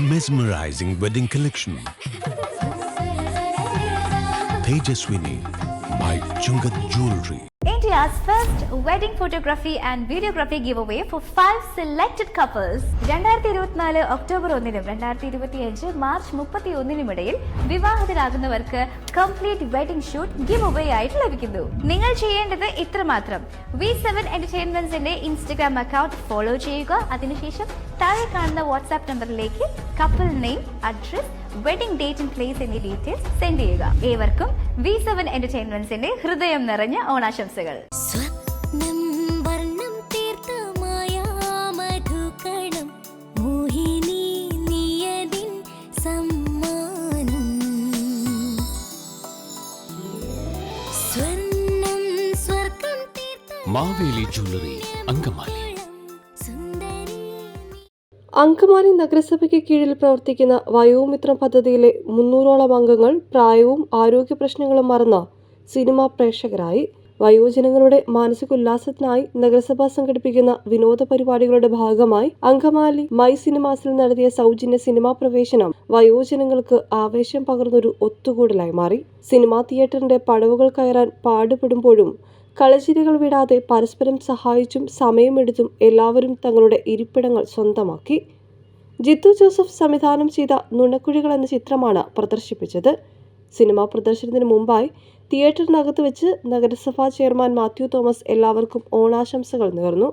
mesmerizing wedding collection. Tejaswini by Chungat Jewelry. India's first wedding photography and videography giveaway for five selected couples രണ്ടായിരത്തി ഇരുപത്തിനാല് October ഒന്നിനും രണ്ടായിരത്തി ഇരുപത്തി അഞ്ച് March മുപ്പത്തി ഒന്നിനും ഇടയിൽ വിവാഹിതരാകുന്നവർക്ക് complete wedding shoot give away ആയിട്ട് ലഭിക്കുന്നു നിങ്ങൾ ചെയ്യേണ്ടത് ഇത്രമാത്രം വി സെവൻ എന്റർടൈൻമെന്റ്സിന്റെ ഇൻസ്റ്റഗ്രാം അക്കൗണ്ട് ഫോളോ ചെയ്യുക അതിനുശേഷം താഴെ കാണുന്ന വാട്സാപ്പ് നമ്പറിലേക്ക് couple name address wedding date and place എന്നീ ഡീറ്റെയിൽസ് സെൻഡ് ചെയ്യുക. ഏവർക്കും വി സെവൻ എന്റർടൈൻമെന്റ്സിന്റെ ഹൃദയം നിറഞ്ഞ ഓണാശംസകൾ. മാവേലി ജ്വല്ലറി അങ്കമാലി. അങ്കമാലി നഗരസഭയ്ക്ക് കീഴിൽ പ്രവർത്തിക്കുന്ന വയോമിത്രം പദ്ധതിയിലെ മുന്നൂറോളം അംഗങ്ങൾ പ്രായവും ആരോഗ്യ പ്രശ്നങ്ങളും മറന്ന സിനിമാ പ്രേക്ഷകരായി വയോജനങ്ങളുടെ മാനസിക ഉല്ലാസത്തിനായി നഗരസഭ സംഘടിപ്പിക്കുന്ന വിനോദ പരിപാടികളുടെ ഭാഗമായി അങ്കമാലി മൈ സിനിമാസിൽ നടത്തിയ സൗജന്യ സിനിമാ പ്രവേശനം വയോജനങ്ങൾക്ക് ആവേശം പകർന്നൊരു ഒത്തുകൂടലായി മാറി. സിനിമാ തിയേറ്ററിന്റെ പടവുകൾ കയറാൻ പാടുപെടുമ്പോഴും കളചിരികൾ വിടാതെ പരസ്പരം സഹായിച്ചും സമയമെടുത്തും എല്ലാവരും തങ്ങളുടെ ഇരിപ്പിടങ്ങൾ സ്വന്തമാക്കി. ജിത്തു ജോസഫ് സംവിധാനം ചെയ്ത നുണക്കുഴികൾ എന്ന ചിത്രമാണ് പ്രദർശിപ്പിച്ചത്. സിനിമാ പ്രദർശനത്തിന് മുമ്പായി തിയേറ്ററിനകത്ത് വെച്ച് നഗരസഭാ ചെയർമാൻ മാത്യു തോമസ് എല്ലാവർക്കും ഓണാശംസകൾ നേർന്നു.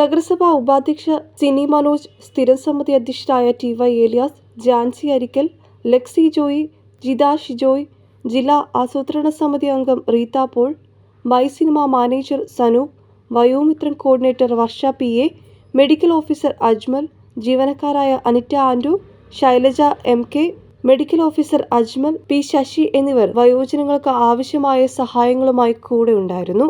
നഗരസഭാ ഉപാധ്യക്ഷ സിനി മനോജ് സ്ഥിരം സമിതി അധ്യക്ഷരായ T Y Elias Jancy Arikkal Lexie Joy Jitha Shijoy ജില്ലാ ആസൂത്രണ സമിതി അംഗം Reetha Paul my cinema manager Sanoop Vayomithran coordinator Varsha P A medical officer Ajmal ജീവനക്കാരായ Anitta and Shailaja M K medical officer Ajmal P Sasi എന്നിവർ വയോജനങ്ങൾക്ക് ആവശ്യമായ സഹായങ്ങളുമായി കൂടെ ഉണ്ടായിരുന്നു.